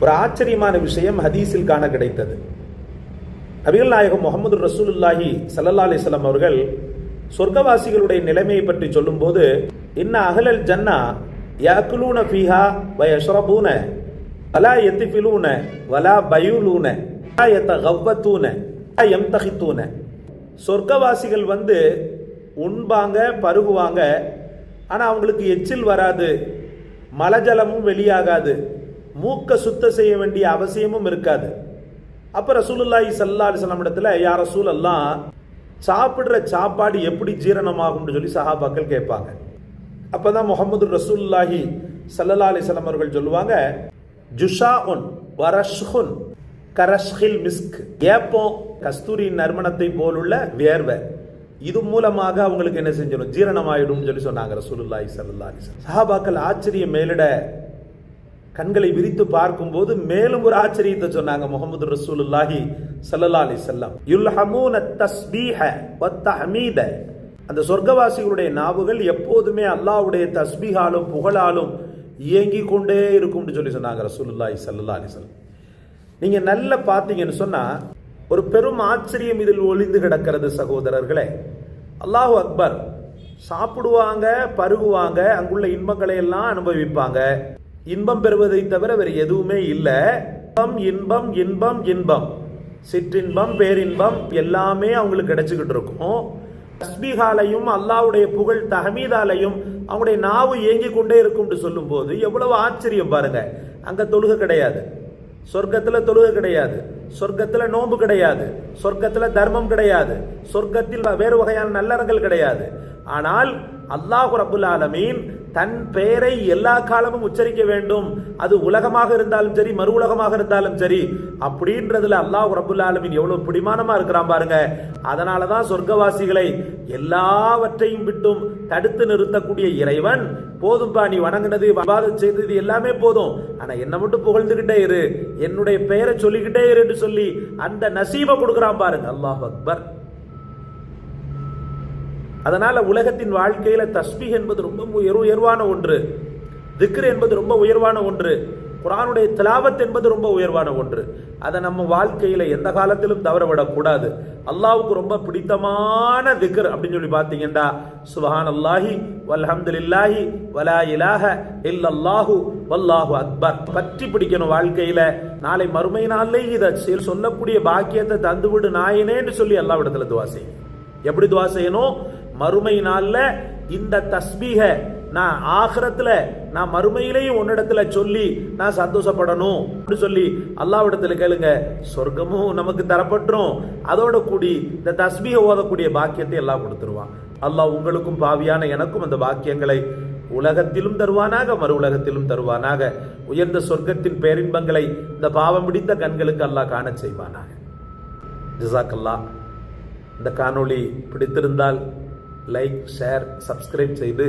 ஒரு ஆச்சரியமான விஷயம் ஹதீஸில் காண கிடைத்தது. நபிகள் நாயகம் முகமது ரசூலுல்லாஹி சல்லல்லா அலிஸ்லாம் அவர்கள் சொர்க்கவாசிகளுடைய நிலைமையை பற்றி சொல்லும்போது இன்ன அகலல் ஜன்னா யாக்குலூன ஃபீஹா வயஷ்ரபூன வலா எத்திஃபிலூன வலா பயூலூன எத்த கவ்வத்தூன எம் தகித்தூன சொர்க்கவாசிகள் வந்து உண்பாங்க பருகுவாங்க. ஆனால் அவங்களுக்கு எச்சில் வராது மலஜலமும் வெளியாகாது. மூக்கை சுத்தம் செய்ய வேண்டிய அவசியமும் இருக்காது. அப்போ ரசூலுல்லாஹி சல்லா அலிஸ்லாம் இடத்துல யார் ரசூல் எல்லாம் சாப்பிட்ற சாப்பாடு எப்படி ஜீரணமாகும்னு சொல்லி சஹாபாக்கள் கேட்பாங்க. அப்போ தான் முகமது ரசூல்லாஹி சல்லல்லா அலிஸ்லாம் அவர்கள் சொல்லுவாங்க ஜுஷா உன் வரஷ்ஹுன் கரஷ்ஹில் மிஸ்க். ஏப்பம் கஸ்தூரியின் நறுமணத்தை போலுள்ள வேர்வை இது மூலமாக அவங்களுக்கு என்ன செஞ்சிடும்? ஜீரணமாயிடும் சொல்லி சொன்னாங்க ரசூலுல்லாஹி சல்லா அலிஸ்லாம் சஹாபாக்கள் ஆச்சரியம் மேலிட கண்களை விரித்து பார்க்கும்போது மேலும் ஒரு ஆச்சரியத்தை சொன்னாங்க முகமது ரசூலுல்லாஹி சல்லல்லா அலி செல்லம் யுல்ஹமூன தஸ்பீஹ வத்தஹமீத அந்த சொர்க்கவாசிகளுடைய நாவுகள் எப்போதுமே அல்லாஹ்வுடைய தஸ்பீஹாலும் புகழாலும் இயங்கி கொண்டே இருக்கும்னு சொல்லி சொன்னாங்க ரசூலுல்லாஹி சல்லல்லா அலி செல்லம் நீங்கள் நல்ல பார்த்தீங்கன்னு சொன்னால் ஒரு பெரும் ஆச்சரியம் இதில் ஒளிந்து கிடக்கிறது சகோதரர்களே. அல்லாஹு அக்பர் சாப்பிடுவாங்க பருகுவாங்க அங்குள்ள இன்பங்களை எல்லாம் அனுபவிப்பாங்க. இன்பம் பெறுவதை தவிர வேறு எதுவுமே இல்லை. இன்பம் இன்பம் இன்பம் இன்பம். சிற்றின்பம் பேரின்பம் எல்லாமே அவங்களுக்கு கிடைச்சிக்கிட்டு இருக்கும். தஸ்பீகாலையும் அல்லாவுடைய புகழ் தஹமீதாலையும் அவங்களுடைய நாவு ஏங்கி கொண்டே இருக்கும்னு சொல்லும் போது எவ்வளவு ஆச்சரியம் பாருங்க. அங்க தொழுகை கிடையாது. சொர்க்கத்துல தொழுகை கிடையாது. சொர்க்கத்துல நோன்பு கிடையாது. சொர்க்கத்துல தர்மம் கிடையாது. சொர்க்கத்தில் வேறு வகையான நல்லறங்கள் கிடையாது. ஆனால் அல்லாஹு ரபுல் ஆலமீன் தன் பெயரை எல்லா காலமும் உச்சரிக்க வேண்டும். அது உலகமாக இருந்தாலும் சரி மறு உலகமாக இருந்தாலும் சரி. அப்படின்றதுல அல்லாஹ் ரபுல் ஆலமின் எவ்வளவு பிடிமானமா இருக்கிறான் பாருங்க. அதனாலதான் சொர்க்கவாசிகளை எல்லாவற்றையும் விட்டும் தடுத்து நிறுத்தக்கூடிய இறைவன். போதும்பா நீ வணங்கினது விவாதம் செய்தது எல்லாமே போதும். ஆனா என்ன மட்டும் புகழ்ந்துகிட்டே இரு. என்னுடைய பெயரை சொல்லிக்கிட்டே இருன்னு சொல்லி அந்த நசீமை கொடுக்குறான் பாருங்க. அல்லாஹ் அக்பர். அதனால் உலகத்தின் வாழ்க்கையில் தஸ்பீக் என்பது ரொம்ப உயர் உயர்வான ஒன்று. திக்ர் என்பது ரொம்ப உயர்வான ஒன்று. குரானுடைய திலாவத் என்பது ரொம்ப உயர்வான ஒன்று. அதை நம்ம வாழ்க்கையில் எந்த காலத்திலும் தவறவிடக்கூடாது அல்லாவுக்கு ரொம்ப பிடித்தமான திக்ர் அப்படின்னு சொல்லி பார்த்தீங்கன்னா சுபஹான் அல்லாஹி வல்ஹம்துலில்லாஹி வலா இலாஹ இல்லல்லாஹு வல்லாஹு அக்பர். பற்றி பிடிக்கணும் வாழ்க்கையில். நாளை மறுமை நாளே இதை சொல்லக்கூடிய பாக்கியத்தை தந்துவிடு நாயனேன்னு சொல்லி அல்லாவிடத்துல துவா செய்யும். எப்படி துவா செய்யணும்? மறுமை நாள்ல இந்த தஸ்பீக நான் ஆகிரத்துல நான் மறுமையிலேயும் உன்னிடத்துல சொல்லி நான் சந்தோஷப்படணும். அப்படின்னு சொல்லி அல்லாவிடத்துல கேளுங்க சொர்க்கமும் நமக்கு தரப்பட்டுரும். அதோட கூடி இந்த தஸ்பீக ஓதக்கூடிய பாக்கியத்தை எல்லாம் கொடுத்துருவான். அல்லாஹ் உங்களுக்கும் பாவியான எனக்கும் அந்த பாக்கியங்களை உலகத்திலும் தருவானாக மறு உலகத்திலும் தருவானாக. உயர்ந்த சொர்க்கத்தின் பேரின்பங்களை இந்த பாவம் பிடித்த கண்களுக்கு அல்லாஹ் காண செய்வானாக. ஜிசாக்கல்லா இந்த காணொளி பிடித்திருந்தால் லைக் ஷேர் சப்ஸ்கிரைப் செய்து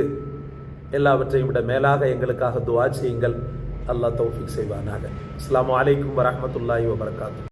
எல்லாவற்றையும் விட மேலாக எங்களுக்காக துவா செய்யுங்கள். அல்லாஹ் தௌஃபிக் செய்வானாக. அஸ்லாம் வலைக்கம் வரமத்துல்லாஹி வபர்காத்து.